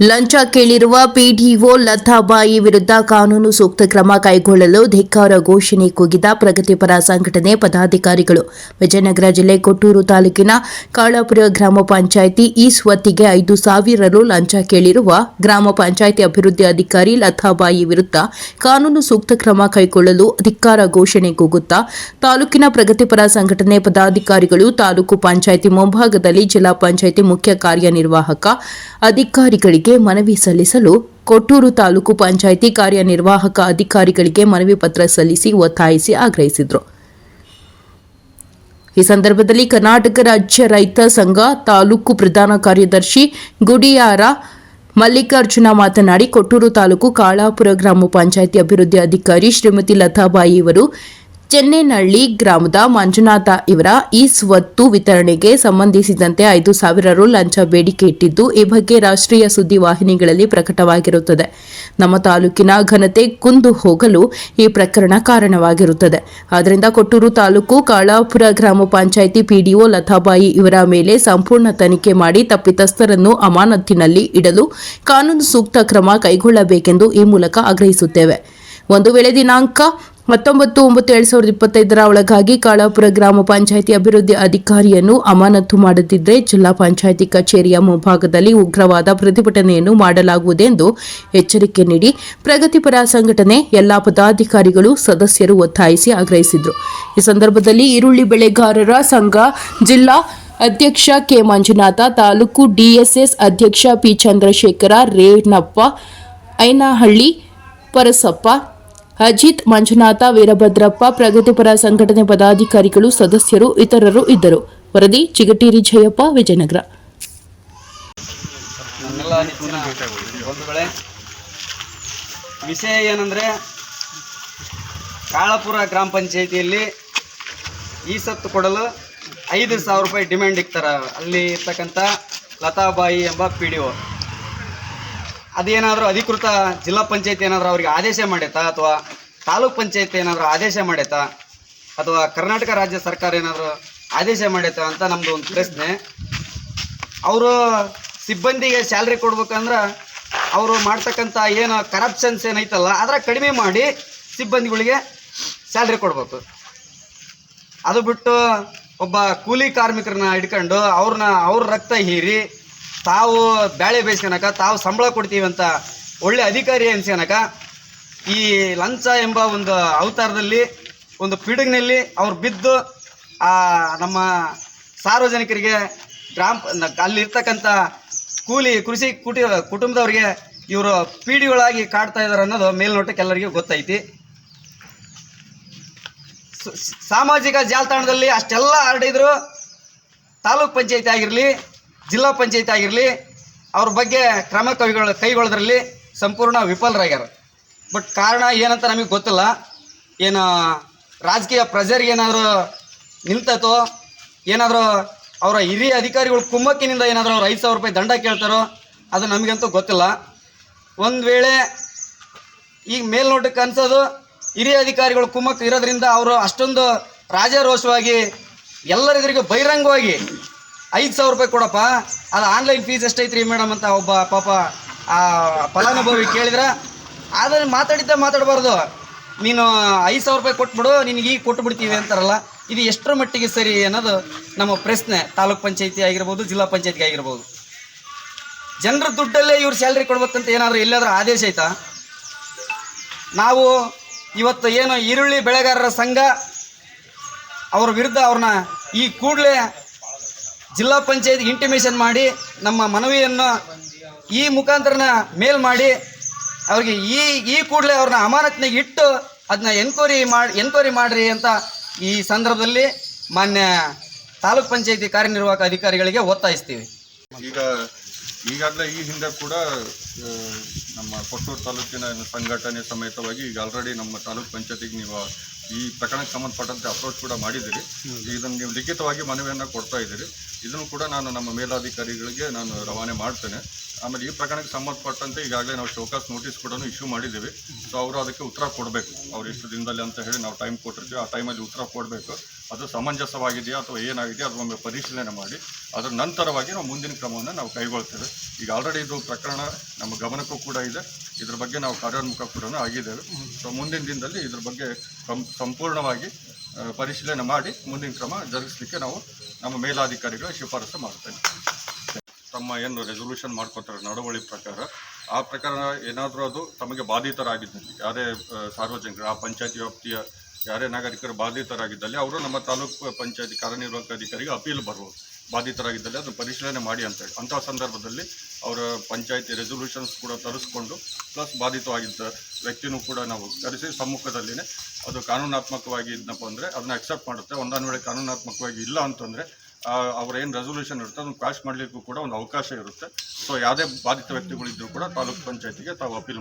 ಲಂಚ ಕೇಳಿರುವ ಪಿಡಿಒ ಲತಾಬಾಯಿ ವಿರುದ್ಧ ಕಾನೂನು ಸೂಕ್ತ ಕ್ರಮ ಕೈಗೊಳ್ಳಲು ಧಿಕ್ಕಾರ ಘೋಷಣೆ ಕೂಗಿದ ಪ್ರಗತಿಪರ ಸಂಘಟನೆ ಪದಾಧಿಕಾರಿಗಳು. ವಿಜಯನಗರ ಜಿಲ್ಲೆ ಕೊಟ್ಟೂರು ತಾಲೂಕಿನ ಕಾಳಾಪುರ ಗ್ರಾಮ ಪಂಚಾಯಿತಿ ಈ ಸ್ವತ್ತಿಗೆ ಐದು ಸಾವಿರ ರು ಲಂಚ ಕೇಳಿರುವ ಗ್ರಾಮ ಪಂಚಾಯಿತಿ ಅಭಿವೃದ್ಧಿ ಅಧಿಕಾರಿ ಲತಾಬಾಯಿ ವಿರುದ್ಧ ಕಾನೂನು ಸೂಕ್ತ ಕ್ರಮ ಕೈಗೊಳ್ಳಲು ಧಿಕ್ಕಾರ ಘೋಷಣೆ ಕೂಗುತ್ತಾ, ತಾಲೂಕಿನ ಪ್ರಗತಿಪರ ಸಂಘಟನೆ ಪದಾಧಿಕಾರಿಗಳು, ತಾಲೂಕು ಪಂಚಾಯಿತಿ ಮುಂಭಾಗದಲ್ಲಿ ಜಿಲ್ಲಾ ಪಂಚಾಯಿತಿ ಮುಖ್ಯ ಕಾರ್ಯನಿರ್ವಾಹಕ ಅಧಿಕಾರಿಗಳಿಗೆ ಮನವಿ ಸಲ್ಲಿಸಲು ಕೊಟ್ಟೂರು ತಾಲೂಕು ಪಂಚಾಯಿತಿ ಕಾರ್ಯನಿರ್ವಾಹಕ ಅಧಿಕಾರಿಗಳಿಗೆ ಮನವಿ ಪತ್ರ ಸಲ್ಲಿಸಿ ಒತ್ತಾಯಿಸಿ ಆಗ್ರಹಿಸಿದರು. ಈ ಸಂದರ್ಭದಲ್ಲಿ ಕರ್ನಾಟಕ ರಾಜ್ಯ ರೈತ ಸಂಘ ತಾಲೂಕು ಪ್ರಧಾನ ಕಾರ್ಯದರ್ಶಿ ಗುಡಿಯಾರ ಮಲ್ಲಿಕಾರ್ಜುನ ಮಾತನಾಡಿ, ಕೊಟ್ಟೂರು ತಾಲೂಕು ಕಾಳಾಪುರ ಗ್ರಾಮ ಪಂಚಾಯಿತಿ ಅಭಿವೃದ್ಧಿ ಅಧಿಕಾರಿ ಶ್ರೀಮತಿ ಲತಾಬಾಯಿ ಇವರು ಚೆನ್ನೇನಹಳ್ಳಿ ಗ್ರಾಮದ ಮಂಜುನಾಥ ಇವರ ಈ ಸ್ವತ್ತು ವಿತರಣೆಗೆ ಸಂಬಂಧಿಸಿದಂತೆ ಐದು ಸಾವಿರ ರು ಲಂಚ ಬೇಡಿಕೆ ಇಟ್ಟಿದ್ದು, ಈ ಬಗ್ಗೆ ರಾಷ್ಟ್ರೀಯ ಸುದ್ದಿ ವಾಹಿನಿಗಳಲ್ಲಿ ಪ್ರಕಟವಾಗಿರುತ್ತದೆ. ನಮ್ಮ ತಾಲೂಕಿನ ಘನತೆ ಕುಂದು ಹೋಗಲು ಈ ಪ್ರಕರಣ ಕಾರಣವಾಗಿರುತ್ತದೆ. ಆದ್ದರಿಂದ ಕೊಟ್ಟೂರು ತಾಲೂಕು ಕಾಳಾಪುರ ಗ್ರಾಮ ಪಂಚಾಯಿತಿ ಪಿಡಿಒ ಲತಾಬಾಯಿ ಇವರ ಮೇಲೆ ಸಂಪೂರ್ಣ ತನಿಖೆ ಮಾಡಿ ತಪ್ಪಿತಸ್ಥರನ್ನು ಅಮಾನತಿನಲ್ಲಿ ಇಡಲು ಕಾನೂನು ಸೂಕ್ತ ಕ್ರಮ ಕೈಗೊಳ್ಳಬೇಕೆಂದು ಈ ಮೂಲಕ ಆಗ್ರಹಿಸುತ್ತೇವೆ. ಒಂದು ವೇಳೆ ದಿನಾಂಕ ಹತ್ತೊಂಬತ್ತು ಒಂಬತ್ತು ಎರಡ್ ಸಾವಿರದ ಇಪ್ಪತ್ತೈದರ ಒಳಗಾಗಿ ಕಾಳಾಪುರ ಗ್ರಾಮ ಪಂಚಾಯಿತಿ ಅಭಿವೃದ್ಧಿ ಅಧಿಕಾರಿಯನ್ನು ಅಮಾನತು ಮಾಡುತ್ತಿದ್ದರೆ ಜಿಲ್ಲಾ ಪಂಚಾಯಿತಿ ಕಚೇರಿಯ ಮುಂಭಾಗದಲ್ಲಿ ಉಗ್ರವಾದ ಪ್ರತಿಭಟನೆಯನ್ನು ಮಾಡಲಾಗುವುದೆಂದು ಎಚ್ಚರಿಕೆ ನೀಡಿ ಪ್ರಗತಿಪರ ಸಂಘಟನೆ, ಎಲ್ಲಾ ಪದಾಧಿಕಾರಿಗಳು, ಸದಸ್ಯರು ಒತ್ತಾಯಿಸಿ ಆಗ್ರಹಿಸಿದರು. ಈ ಸಂದರ್ಭದಲ್ಲಿ ಈರುಳ್ಳಿ ಬೆಳೆಗಾರರ ಸಂಘ ಜಿಲ್ಲಾ ಅಧ್ಯಕ್ಷ ಕೆ. ಮಂಜುನಾಥ, ತಾಲೂಕು ಡಿಎಸ್ಎಸ್ ಅಧ್ಯಕ್ಷ ಪಿ. ಚಂದ್ರಶೇಖರ, ರೇಣಪ್ಪ, ಐನಹಳ್ಳಿ ಪರಸಪ್ಪ ಅಜಿತ್, ಮಂಜುನಾಥ, ವೀರಭದ್ರಪ್ಪ, ಪ್ರಗತಿಪರ ಸಂಘಟನೆ ಪದಾಧಿಕಾರಿಗಳು, ಸದಸ್ಯರು, ಇತರರು ಇದ್ದರು. ವರದಿ ಚಿಗಟೇರಿ ಜಯಪ್ಪ, ವಿಜಯನಗರ. ವಿಷಯ ಏನಂದರೆ, ಕಾಳಪುರ ಗ್ರಾಮ ಪಂಚಾಯಿತಿಯಲ್ಲಿ ಈ ಸತ್ತು ಕೊಡಲು ಐದು ಸಾವಿರ ರೂಪಾಯಿ ಡಿಮ್ಯಾಂಡ್ ಇಕ್ತಾರ. ಅಲ್ಲಿ ಇರ್ತಕ್ಕಂಥ ಲತಾಬಾಯಿ ಎಂಬ ಪಿ ಡಿ ಒ. ಅದೇನಾದರೂ ಅಧಿಕೃತ ಜಿಲ್ಲಾ ಪಂಚಾಯತ್ ಏನಾದರೂ ಅವರಿಗೆ ಆದೇಶ ಮಾಡೈತಾ ಅಥವಾ ತಾಲೂಕ್ ಪಂಚಾಯತ್ ಏನಾದರೂ ಆದೇಶ ಮಾಡೈತಾ ಅಥವಾ ಕರ್ನಾಟಕ ರಾಜ್ಯ ಸರ್ಕಾರ ಏನಾದರೂ ಆದೇಶ ಮಾಡೈತಾ ಅಂತ ನಮ್ಮದು ಒಂದು ಪ್ರಶ್ನೆ. ಅವರು ಸಿಬ್ಬಂದಿಗೆ ಸ್ಯಾಲ್ರಿ ಕೊಡ್ಬೇಕಂದ್ರೆ ಅವರು ಮಾಡ್ತಕ್ಕಂಥ ಏನು ಕರಪ್ಷನ್ಸ್ ಏನೈತಲ್ಲ ಅದರ ಕಡಿಮೆ ಮಾಡಿ ಸಿಬ್ಬಂದಿಗಳಿಗೆ ಸ್ಯಾಲ್ರಿ ಕೊಡ್ಬೇಕು. ಅದು ಬಿಟ್ಟು ಒಬ್ಬ ಕೂಲಿ ಕಾರ್ಮಿಕರನ್ನ ಹಿಡ್ಕೊಂಡು ಅವ್ರನ್ನ ಅವ್ರ ರಕ್ತ ಹೀರಿ ತಾವು ಬ್ಯಾಳೆ ಬೇಯಿಸ್ಕೊಳಕ ತಾವು ಸಂಬಳ ಕೊಡ್ತೀವಿ ಅಂತ ಒಳ್ಳೆ ಅಧಿಕಾರಿ ಅನ್ಸ್ಕೊಳಕ ಈ ಲಂಚ ಎಂಬ ಒಂದು ಅವತಾರದಲ್ಲಿ, ಒಂದು ಪಿಡುಗಿನಲ್ಲಿ ಅವ್ರು ಬಿದ್ದು, ಆ, ನಮ್ಮ ಸಾರ್ವಜನಿಕರಿಗೆ ಗ್ರಾಮ ಅಲ್ಲಿರ್ತಕ್ಕಂಥ ಕೂಲಿ, ಕೃಷಿ ಕುಟಿ, ಕುಟುಂಬದವ್ರಿಗೆ ಇವರು ಪೀಡಿಗಳಾಗಿ ಕಾಡ್ತಾ ಇದ್ದಾರೆ ಅನ್ನೋದು ಮೇಲ್ನೋಟಕ್ಕೆ ಎಲ್ಲರಿಗೂ ಗೊತ್ತೈತಿ. ಸಾಮಾಜಿಕ ಜಾಲತಾಣದಲ್ಲಿ ಅಷ್ಟೆಲ್ಲ ಹರಡಿದ್ರು, ತಾಲೂಕ್ ಪಂಚಾಯತಿ ಆಗಿರಲಿ ಜಿಲ್ಲಾ ಪಂಚಾಯತಿ ಆಗಿರಲಿ, ಅವ್ರ ಬಗ್ಗೆ ಕ್ರಮ ಕೈಗೊಳ್ಳ ಕೈಗೊಳ್ಳೋದ್ರಲ್ಲಿ ಸಂಪೂರ್ಣ ವಿಫಲರಾಗ್ಯಾರ. ಬಟ್ ಕಾರಣ ಏನಂತ ನಮಗೆ ಗೊತ್ತಿಲ್ಲ. ಏನು ರಾಜಕೀಯ ಪ್ರಜರಿಗೆ ಏನಾದರೂ ನಿಲ್ತತೋ, ಏನಾದರೂ ಅವರ ಹಿರಿಯ ಅಧಿಕಾರಿಗಳು ಕುಮ್ಮಕ್ಕಿನಿಂದ ಏನಾದರೂ ಅವ್ರು ಐದು ಸಾವಿರ ರೂಪಾಯಿ ದಂಡ ಕೇಳ್ತಾರೋ, ಅದು ನಮಗಂತೂ ಗೊತ್ತಿಲ್ಲ. ಒಂದು ವೇಳೆ ಈಗ ಮೇಲ್ನೋಟಕ್ಕೆ ಅನ್ಸೋದು, ಹಿರಿಯ ಅಧಿಕಾರಿಗಳು ಕುಮ್ಮಕ್ಕು ಇರೋದ್ರಿಂದ ಅವರು ಅಷ್ಟೊಂದು ರಾಜಾರೋಷವಾಗಿ ಎಲ್ಲರಿಗೂ ಬಹಿರಂಗವಾಗಿ ಐದು ಸಾವಿರ ರೂಪಾಯಿ ಕೊಡಪ್ಪ. ಅದು ಆನ್ಲೈನ್ ಫೀಸ್ ಎಷ್ಟೈತ್ರಿ ಮೇಡಮ್ ಅಂತ ಒಬ್ಬ ಪಾಪ, ಆ, ಫಲಾನುಭವಿ ಕೇಳಿದ್ರೆ. ಆದರೆ ಮಾತಾಡಿದ್ದೆ ಮಾತಾಡಬಾರ್ದು. ನೀನು ಐದು ಸಾವಿರ ರೂಪಾಯಿ ಕೊಟ್ಬಿಡು, ನಿನಗೆ ಈಗ ಕೊಟ್ಟು ಬಿಡ್ತೀವಿ ಅಂತಾರಲ್ಲ, ಇದು ಎಷ್ಟರ ಮಟ್ಟಿಗೆ ಸರಿ ಅನ್ನೋದು ನಮ್ಮ ಪ್ರಶ್ನೆ. ತಾಲೂಕ್ ಪಂಚಾಯತಿ ಆಗಿರ್ಬೋದು, ಜಿಲ್ಲಾ ಪಂಚಾಯತ್ಗೆ ಆಗಿರ್ಬೋದು. ಜನರ ದುಡ್ಡಲ್ಲೇ ಇವ್ರು ಸ್ಯಾಲ್ರಿ ಕೊಡ್ಬೇಕಂತ ಏನಾದರೂ ಎಲ್ಲಾದರೂ ಆದೇಶ ಐತಾ ನಾವು ಇವತ್ತು ಏನು ಈರುಳ್ಳಿ ಬೆಳೆಗಾರರ ಸಂಘ, ಅವ್ರ ವಿರುದ್ಧ ಅವ್ರನ್ನ ಈ ಕೂಡಲೇ ಜಿಲ್ಲಾ ಪಂಚಾಯತ್ ಇಂಟಿಮೇಷನ್ ಮಾಡಿ ನಮ್ಮ ಮನವಿಯನ್ನು ಈ ಮುಖಾಂತರನ ಮೇಲ್ ಮಾಡಿ ಅವ್ರಿಗೆ ಈ ಈ ಕೂಡಲೇ ಅವ್ರನ್ನ ಅಮಾನತ್ನಾಗ ಇಟ್ಟು ಅದನ್ನ ಎನ್ಕ್ವೈರಿ ಮಾಡಿ ಎನ್ಕ್ವೈರಿ ಮಾಡಿರಿ ಅಂತ ಈ ಸಂದರ್ಭದಲ್ಲಿ ಮಾನ್ಯ ತಾಲೂಕ್ ಪಂಚಾಯತಿ ಕಾರ್ಯನಿರ್ವಾಹಕ ಅಧಿಕಾರಿಗಳಿಗೆ ಒತ್ತಾಯಿಸ್ತೀವಿ. ಈಗ, ಈಗಾಗಲೇ ಈ ಹಿಂದೆ ಕೂಡ ನಮ್ಮ ಕೊಟ್ಟೂರು ತಾಲೂಕಿನ ಸಂಘಟನೆ ಸಮೇತವಾಗಿ ಈಗ ಆಲ್ರೆಡಿ ನಮ್ಮ ತಾಲೂಕ್ ಪಂಚಾಯತಿಗೆ ನೀವು ಈ ಪ್ರಕರಣಕ್ಕೆ ಸಂಬಂಧಪಟ್ಟಂತೆ ಅಪ್ರೋಚ್ ಕೂಡ ಮಾಡಿದ್ದೀರಿ. ಇದನ್ನು ನೀವು ಲಿಖಿತವಾಗಿ ಮನವಿಯನ್ನು ಕೊಡ್ತಾ ಇದ್ದೀರಿ. ಇದನ್ನು ಕೂಡ ನಾನು ನಮ್ಮ ಮೇಲಾಧಿಕಾರಿಗಳಿಗೆ ನಾನು ರವಾನೆ ಮಾಡ್ತೇನೆ. ಆಮೇಲೆ ಈ ಪ್ರಕರಣಕ್ಕೆ ಸಂಬಂಧಪಟ್ಟಂತೆ ಈಗಾಗಲೇ ನಾವು ಶೋಕಾಸ್ ನೋಟಿಸ್ ಕೂಡ ಇಶ್ಯೂ ಮಾಡಿದ್ದೀವಿ. ಸೊ ಅವರು ಅದಕ್ಕೆ ಉತ್ತರ ಕೊಡಬೇಕು. ಅವ್ರು ಇಷ್ಟು ದಿನದಲ್ಲಿ ಅಂತ ಹೇಳಿ ನಾವು ಟೈಮ್ ಕೊಟ್ಟಿರ್ತೀವಿ. ಆ ಟೈಮಲ್ಲಿ ಉತ್ತರ ಕೊಡಬೇಕು. ಅದು ಸಮಂಜಸವಾಗಿದೆಯಾ ಅಥವಾ ಏನಾಗಿದೆಯಾ ಅದು ಒಮ್ಮೆ ಪರಿಶೀಲನೆ ಮಾಡಿ, ಅದರ ನಂತರವಾಗಿ ನಾವು ಮುಂದಿನ ಕ್ರಮವನ್ನು ನಾವು ಕೈಗೊಳ್ತೇವೆ. ಈಗ ಆಲ್ರೆಡಿ ಇದು ಪ್ರಕರಣ ನಮ್ಮ ಗಮನಕ್ಕೂ ಕೂಡ ಇದೆ. ಇದ್ರ ಬಗ್ಗೆ ನಾವು ಕಾರ್ಯೋನ್ಮುಖ ಕೂಡ ಆಗಿದ್ದೇವೆ. ಸೊ ಮುಂದಿನ ದಿನದಲ್ಲಿ ಇದ್ರ ಬಗ್ಗೆ ಸಂಪೂರ್ಣವಾಗಿ ಪರಿಶೀಲನೆ ಮಾಡಿ ಮುಂದಿನ ಕ್ರಮ ಜರುಗಿಸಲಿಕ್ಕೆ ನಾವು ನಮ್ಮ ಮೇಲಾಧಿಕಾರಿಗಳ ಶಿಫಾರಸು ಮಾಡ್ತೇವೆ. ತಮ್ಮ ಏನು ರೆಸೊಲ್ಯೂಷನ್ ಮಾಡ್ಕೊತಾರೆ, ನಡವಳಿ ಪ್ರಕಾರ, ಆ ಪ್ರಕಾರ ಏನಾದರೂ ಅದು ತಮಗೆ ಬಾಧಿತರಾಗಿದ್ದಲ್ಲಿ ಯಾರೇ ಸಾರ್ವಜನಿಕರು, ಆ ಪಂಚಾಯತ್ ವ್ಯಾಪ್ತಿಯ ಯಾರೇ ನಾಗರಿಕರು ಬಾಧಿತರಾಗಿದ್ದಲ್ಲಿ ಅವರು ನಮ್ಮ ತಾಲೂಕು ಪಂಚಾಯತಿ ಕಾರ್ಯನಿರ್ವಾಹಕ ಅಧಿಕಾರಿಗೆ ಅಪೀಲ್ ಬರ್ಬೋದು ಬಾಧಿತರಾಗಿದ್ದಲ್ಲಿ ಅದನ್ನು ಪರಿಶೀಲನೆ ಮಾಡಿ ಅಂತೇಳಿ ಅಂತಹ ಸಂದರ್ಭದಲ್ಲಿ ಅವರ ಪಂಚಾಯತಿ ರೆಸೊಲ್ಯೂಷನ್ಸ್ ಕೂಡ ತರಿಸ್ಕೊಂಡು ಪ್ಲಸ್ ಬಾಧಿತವಾಗಿದ್ದ ವ್ಯಕ್ತಿನೂ ಕೂಡ ನಾವು ಕರೆಸಿ ಸಮ್ಮುಖದಲ್ಲಿನೇ ಅದು ಕಾನೂನಾತ್ಮಕವಾಗಿ ಇದ್ನಪ್ಪ ಅಂದರೆ ಅದನ್ನ ಅಕ್ಸೆಪ್ಟ್ ಮಾಡುತ್ತೆ. ಒಂದೊಂದು ವೇಳೆ ಕಾನೂನಾತ್ಮಕವಾಗಿ ಇಲ್ಲ ಅಂತಂದರೆ ಅವ್ರೇನು ರೆಸೊಲ್ಯೂಷನ್ ಇರುತ್ತೆ ಅದನ್ನು ಕ್ವಾಶ್ ಮಾಡಲಿಕ್ಕೂ ಕೂಡ ಒಂದು ಅವಕಾಶ ಇರುತ್ತೆ. ಸೊ ಯಾವುದೇ ಬಾಧಿತ ವ್ಯಕ್ತಿಗಳಿದ್ದರೂ ಕೂಡ ತಾಲೂಕು ಪಂಚಾಯತಿಗೆ ತಾವು ಅಪೀಲ್